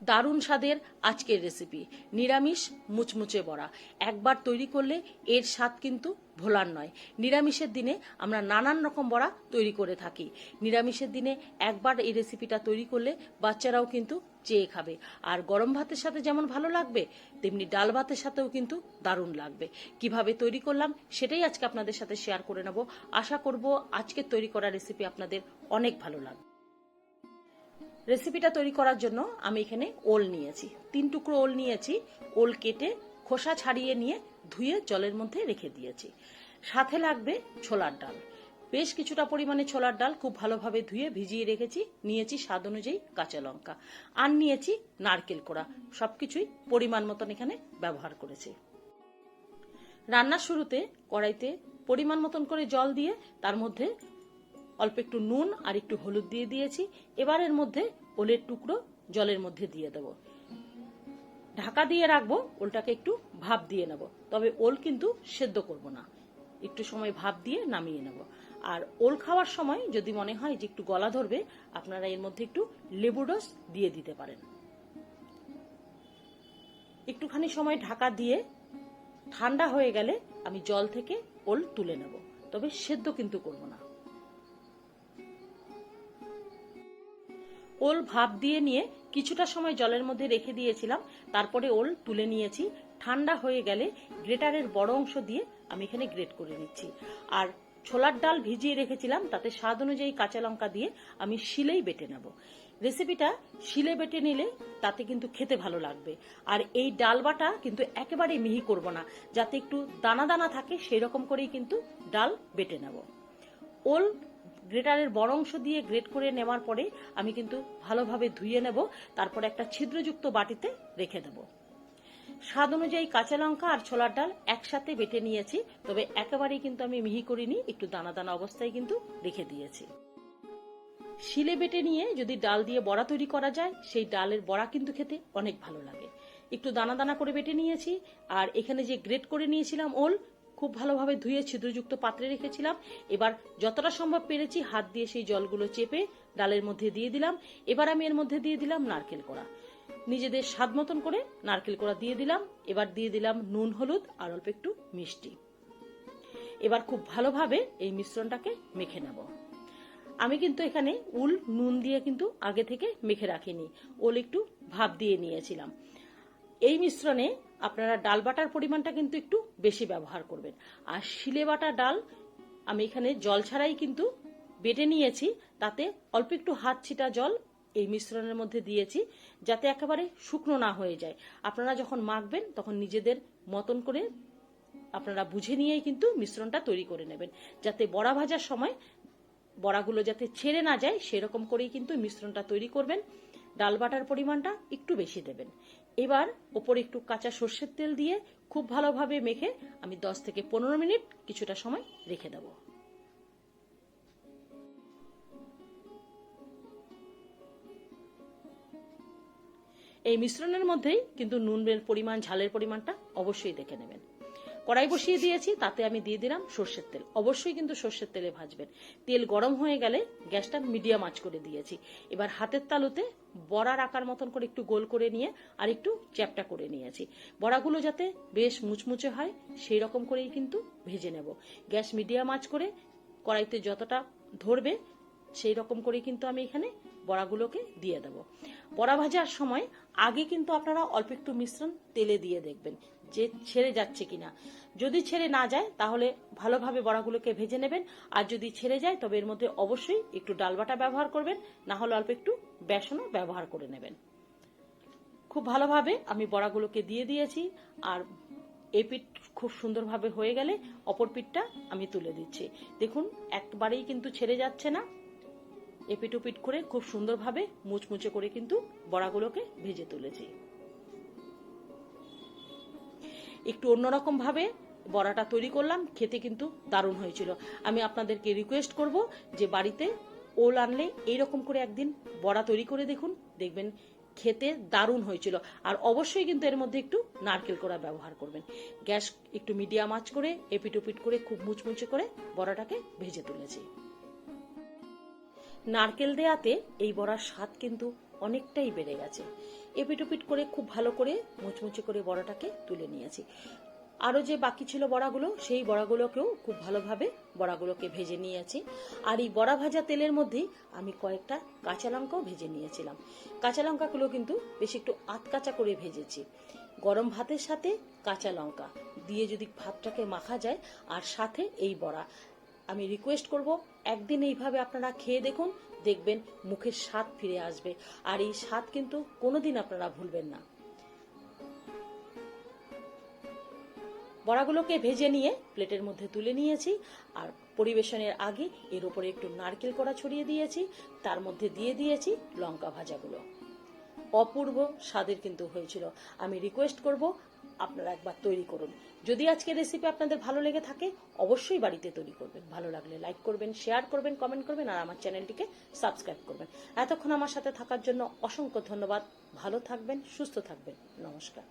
দারুণ স্বাদের আজকের রেসিপি নিরামিষ মুচমুচে বড়া। একবার তৈরি করলে এর স্বাদ কিন্তু ভোলার নয়। নিরামিষের দিনে আমরা নানান রকম বড়া তৈরি করে থাকি। নিরামিষের দিনে একবার এই রেসিপিটা তৈরি করলে বাচ্চারাও কিন্তু চেয়ে খাবে। আর গরম ভাতের সাথে যেমন ভালো লাগবে, তেমনি ডাল ভাতের সাথেও কিন্তু দারুণ লাগবে। কীভাবে তৈরি করলাম সেটাই আজকে আপনাদের সাথে শেয়ার করে নেব। আশা করব আজকে তৈরি করা রেসিপি আপনাদের অনেক ভালো লাগবে। রেসিপিটা তৈরি করার জন্য আমি এখানে ওল নিয়েছি। তিন টুকরো ওল নিয়েছি। ওল কেটে খোসা ছাড়িয়ে নিয়ে ধুয়ে জলের মধ্যে রেখে দিয়েছি। সাথে লাগবে ছোলার ডাল। বেশ কিছুটা পরিমাণে ছোলার ডাল খুব ভালোভাবে ধুয়ে ভিজিয়ে রেখেছি। নিয়েছি স্বাদ অনুযায়ী কাঁচা লঙ্কা। আর নিয়েছি নারকেল কোড়া। সবকিছুই পরিমাণ মতন এখানে ব্যবহার করেছি। রান্নার শুরুতে কড়াইতে পরিমাণ মতন করে জল দিয়ে তার মধ্যে অল্প একটু নুন আর একটু হলুদ দিয়ে দিয়েছি। এবার এর মধ্যে ওলের টুকরো জলের মধ্যে দিয়ে দেব। ঢাকা দিয়ে রাখব, ওলটাকে একটু ভাপ দিয়ে নেব। তবে ওল কিন্তু সেদ্ধ করব না। একটু সময় ভাপ দিয়ে নামিয়ে নেব। আর ওল খাওয়ার সময় যদি মনে হয় যে একটু গলা ধরবে, আপনারা এর মধ্যে একটু লেবু রস দিয়ে দিতে পারেন। একটুখানি সময় ঢাকা দিয়ে ঠান্ডা হয়ে গেলে আমি জল থেকে ওল তুলে নেব। তবে সেদ্ধ কিন্তু করব না। ওল ভাপ দিয়ে নিয়ে কিছুটা সময় জলের মধ্যে রেখে দিয়েছিলাম, তারপরে ওল তুলে নিয়েছি। ঠান্ডা হয়ে গেলে গ্রেটারের বড় অংশ দিয়ে আমি এখানে গ্রেট করে নিচ্ছি। আর ছোলার ডাল ভিজিয়ে রেখেছিলাম, তাতে স্বাদ অনুযায়ী কাঁচা লঙ্কা দিয়ে আমি শিলেই বেটে নেব। রেসিপিটা শিলে বেটে নিলে তাতে কিন্তু খেতে ভালো লাগবে। আর এই ডাল বাটা কিন্তু একেবারে মিহি করব না, যাতে একটু দানা দানা থাকে, সেই রকম করেই কিন্তু ডাল বেটে নেব। ওল গ্রেটারের বড় অংশ দিয়ে গ্রেট করে নেওয়ার পরে আমি কিন্তু ভালোভাবে ধুয়ে নেব, তারপর একটা ছিদ্রযুক্ত বাটিতে রেখে দেব। স্বাদ অনুযায়ী কাঁচা লঙ্কা আর ছোলার ডাল একসাথে বেটে নিয়েছি, তবে একেবারেই কিন্তু আমি মিহি করিনি, একটু দানা দানা অবস্থায় কিন্তু রেখে দিয়েছি। শিলে বেটে নিয়ে যদি ডাল দিয়ে বড়া তৈরি করা যায়, সেই ডালের বড়া কিন্তু খেতে অনেক ভালো লাগে। একটু দানা দানা করে বেটে নিয়েছি, আর এখানে যে গ্রেট করে নিয়েছিলাম ওল খুব ভালোভাবে ধুয়ে ছিদ্রযুক্ত পাত্রে রেখেছিলাম। এবার যতটা সম্ভব পেরেছি হাত দিয়ে সেই জলগুলো চেপে ডালের মধ্যে দিয়ে দিলাম। এবার আমি এর মধ্যে দিয়ে দিলাম নারকেল কোড়া। নিজেদের স্বাদ মতন করে নারকেল কোড়া দিয়ে দিলাম। এবার দিয়ে দিলাম নুন, হলুদ আর অল্প একটু মিষ্টি। এবার খুব ভালোভাবে এই মিশ্রণটাকে মেখে নেব। আমি কিন্তু এখানে উল, নুন দিয়ে কিন্তু আগে থেকে মেখে রাখিনি। ওল একটু ভাপ দিয়ে নিয়েছিলাম। এই মিশ্রণে আপনারা ডাল বাটার পরিমাণটা কিন্তু একটু বেশি ব্যবহার করবেন। আর শিলে বাটা ডাল, আমি এখানে জল ছাড়াই কিন্তু বেটে নিয়েছি, তাতে অল্প একটু হাত ছিটা জল এই মিশ্রণের মধ্যে দিয়েছি, যাতে একেবারে শুকনো না হয়ে যায়। আপনারা যখন মাখবেন, তখন নিজেদের মতন করে আপনারা বুঝে নিয়েই কিন্তু মিশ্রণটা তৈরি করে নেবেন, যাতে বড়া ভাজার সময় বড়াগুলো যাতে ছেড়ে না যায়, সেরকম করেই কিন্তু মিশ্রণটা তৈরি করবেন। ডাল বাটার পরিমাণটা একটু বেশি দেবেন। এবার ওপরে একটু কাঁচা সর্ষের তেল দিয়ে খুব ভালোভাবে মেখে আমি দশ থেকে পনেরো মিনিট কিছুটা সময় রেখে দেব। এই মিশ্রণের মধ্যেই কিন্তু নুনের পরিমাণ, ঝালের পরিমাণটা অবশ্যই দেখে নেবেন। কড়াই বসিয়ে দিয়েছি, তাতে আমি দিয়ে দিলাম সর্ষের তেল। অবশ্যই কিন্তু সর্ষের তেলে ভাজবেন। তেল গরম হয়ে গেলে গ্যাসটা মিডিয়াম আঁচ করে দিয়েছি। এবার হাতের তালুতে বড়ার আকার মতন করে একটু গোল করে নিয়ে আর একটু চ্যাপটা করে নিয়েছি। বড়াগুলো যাতে বেশ মুচমুচে হয়, সেই রকম করেই কিন্তু ভেজে নেব। গ্যাস মিডিয়াম আঁচ করে কড়াইতে যতটা ধরবে, সেই রকম করে কিন্তু আমি এখানে বড়াগুলোকে দিয়ে দেব। বড়া ভাজার সময় আগে কিন্তু আপনারা অল্প একটু মিশ্রণ তেলে দিয়ে দেখবেন। যে ছেড়ে যাচ্ছে কিনা। যদি ছেড়ে না যায়, তাহলে ভালোভাবে বড়াগুলোকে ভেজে নেবেন। আর যদি ছেড়ে যায়, তবে এর মধ্যে অবশ্যই একটু ডালবাটা ব্যবহার করবেন। না হলে অল্প একটু বেসনও ব্যবহার করে নেবেন। খুব ভালোভাবে আমি বড়াগুলোকে দিয়ে দিয়েছি। আর এই পিঠ খুব সুন্দরভাবে হয়ে গেলে অপর পিঠটা আমি তুলে দিচ্ছি। দেখুন, একবারেই কিন্তু ছেড়ে যাচ্ছে না। এপিট ওপিট করে খুব সুন্দরভাবে মুচমুচে করে কিন্তু বড়াগুলোকে ভেজে তুলেছি। একটু অন্যরকমভাবে বড়াটা তৈরি করলাম, খেতে কিন্তু দারুণ হয়েছিল। আমি আপনাদেরকে রিকোয়েস্ট করব যে বাড়িতে ওল আনলে এইরকম করে একদিন বড়া তৈরি করে দেখুন, দেখবেন খেতে দারুণ হয়েছিল। আর অবশ্যই কিন্তু এর মধ্যে একটু নারকেল কোড়া ব্যবহার করবেন। গ্যাস একটু মিডিয়াম আঁচ করে এপিট ওপিট করে, খুব মুচমুচে করে বড়াটাকে ভেজে তুলেছি। নারকেল দেয়াতে এই বড়ার স্বাদ কিন্তু অনেকটাই বেড়ে গেছে। এপিটোপিট করে খুব ভালো করে মুচমুচে করে বড়াটাকে তুলে নিয়েছি। আরও যে বাকি ছিল বড়াগুলো, সেই বড়াগুলোকেও খুব ভালোভাবে বড়াগুলোকে ভেজে নিয়েছি। আর এই বড়া ভাজা তেলের মধ্যেই আমি কয়েকটা কাঁচা লঙ্কাও ভেজে নিয়েছিলাম। কাঁচা লঙ্কাগুলো কিন্তু বেশ একটু আতকাচা করে ভেজেছি। গরম ভাতের সাথে কাঁচা লঙ্কা দিয়ে যদি ভাতটাকে মাখা যায়, আর সাথে এই বড়া। আমি রিকোয়েস্ট করব, একদিন এইভাবে আপনারা খেয়ে দেখুন, দেখবেন মুখের স্বাদ ফিরে আসবে। আর এই স্বাদ কিন্তু কোনোদিন আপনারা ভুলবেন না। বড়াগুলোকে ভেজে নিয়ে প্লেটের মধ্যে তুলে নিয়েছি, আর পরিবেশনের আগে এর উপরে একটু নারকেল কড়া ছড়িয়ে দিয়েছি, তার মধ্যে দিয়ে দিয়েছি লঙ্কা ভাজাগুলো। অপূর্ব স্বাদের কিন্তু হয়েছিল। আমি রিকোয়েস্ট করব আপনারা একবার তৈরি করুন। যদি আজকে রেসিপি আপনাদের ভালো লেগে থাকে, অবশ্যই বাড়িতে তৈরি করবেন। ভালো লাগলে লাইক করবেন শেয়ার করবেন কমেন্ট করবেন, আর আমার চ্যানেলটিকে সাবস্ক্রাইব করবেন। এতক্ষণ আমার সাথে থাকার জন্য অসংখ্য ধন্যবাদ। ভালো থাকবেন, সুস্থ থাকবেন। নমস্কার।